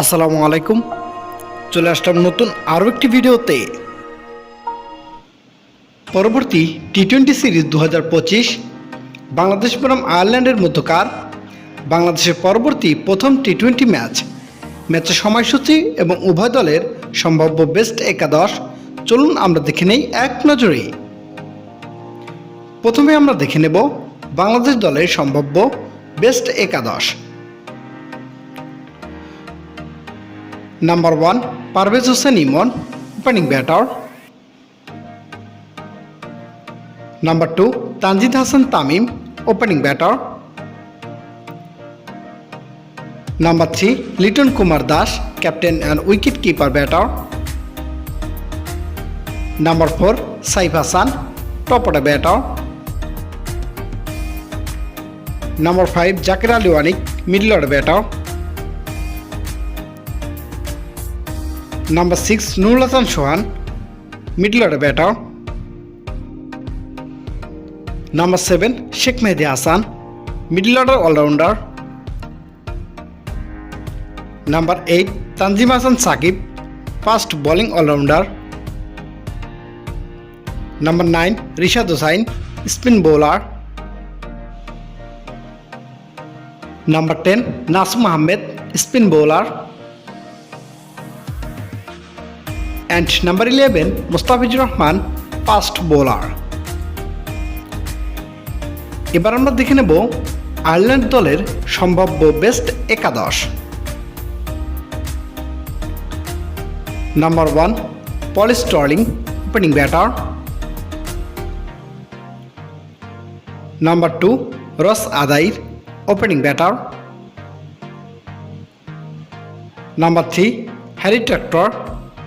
আসসালামু আলাইকুম। চলে আসলাম নতুন আরও একটি ভিডিওতে। পরবর্তী টি টোয়েন্টি সিরিজ দু হাজার পঁচিশ, বাংলাদেশ বনাম আয়ারল্যান্ডের মধ্যকার, বাংলাদেশের পরবর্তী প্রথম টি টোয়েন্টি ম্যাচ। ম্যাচের সময়সূচি এবং উভয় দলের সম্ভাব্য বেস্ট একাদশ। চলুন আমরা দেখে নেই এক নজরে প্রথমে আমরা দেখে নেব বাংলাদেশ দলের সম্ভাব্য বেস্ট একাদশ। Number one Parvez Hossain Emon opening batter number two Tanzid Hasan Tamim opening batter number three Liton Kumar Das captain and wicket keeper batter number four Saif Hasan top order batter number five Jaker Ali Anik middle order batter Number 6 Nurul Hasan Sohan middle order batter Number 7 Sheikh Mehdi Hassan middle order all-rounder Number 8 Tanzim Hassan Sakib fast bowling all-rounder Number 9 Rishad Hussain spin bowler Number 10 Nasim Ahmed spin bowler and number 11 Mustafizur Rahman fast bowler এবার আমরা দেখে নেব Ireland দলের সম্ভাব্য best একাদশ। Number one Paul Stirling opening batter number two Ross Adair opening batter number three Harry Tector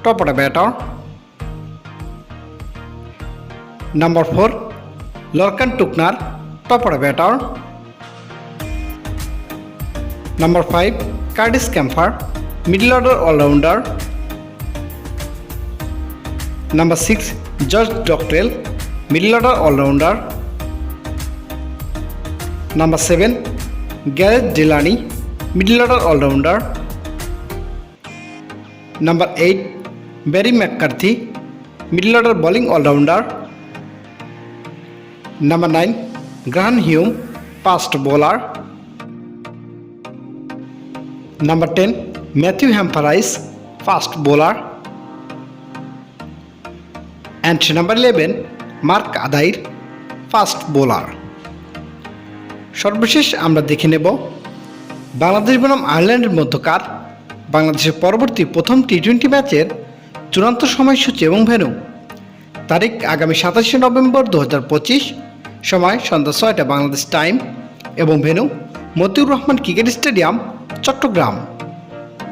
top order batter. Number 4 Lorcan Tuknar top order batter. Number 5 Curtis Kempfer middle order all rounder. Number 6 George Doctrell middle order all rounder. Number 7 Gareth Delany middle order all rounder. Number 8 Barry McCarthy middle order bowling all rounder number nine Graham Hume fast bowler number ten Matthew Humphreys fast bowler and number eleven Mark Adair fast bowler সর্বশেষ আমরা দেখে নেব বাংলাদেশ বনাম আয়ারল্যান্ডের মধ্যকার বাংলাদেশের পরবর্তী প্রথম টি টোয়েন্টি ম্যাচের চূড়ান্ত সময়সূচি এবং ভেনু তারিখ আগামী সাতাশে নভেম্বর দু হাজার পঁচিশ, সময় সন্ধ্যা ছয়টা বাংলাদেশ টাইম এবং venue Motiur Rahman cricket stadium, Chattogram.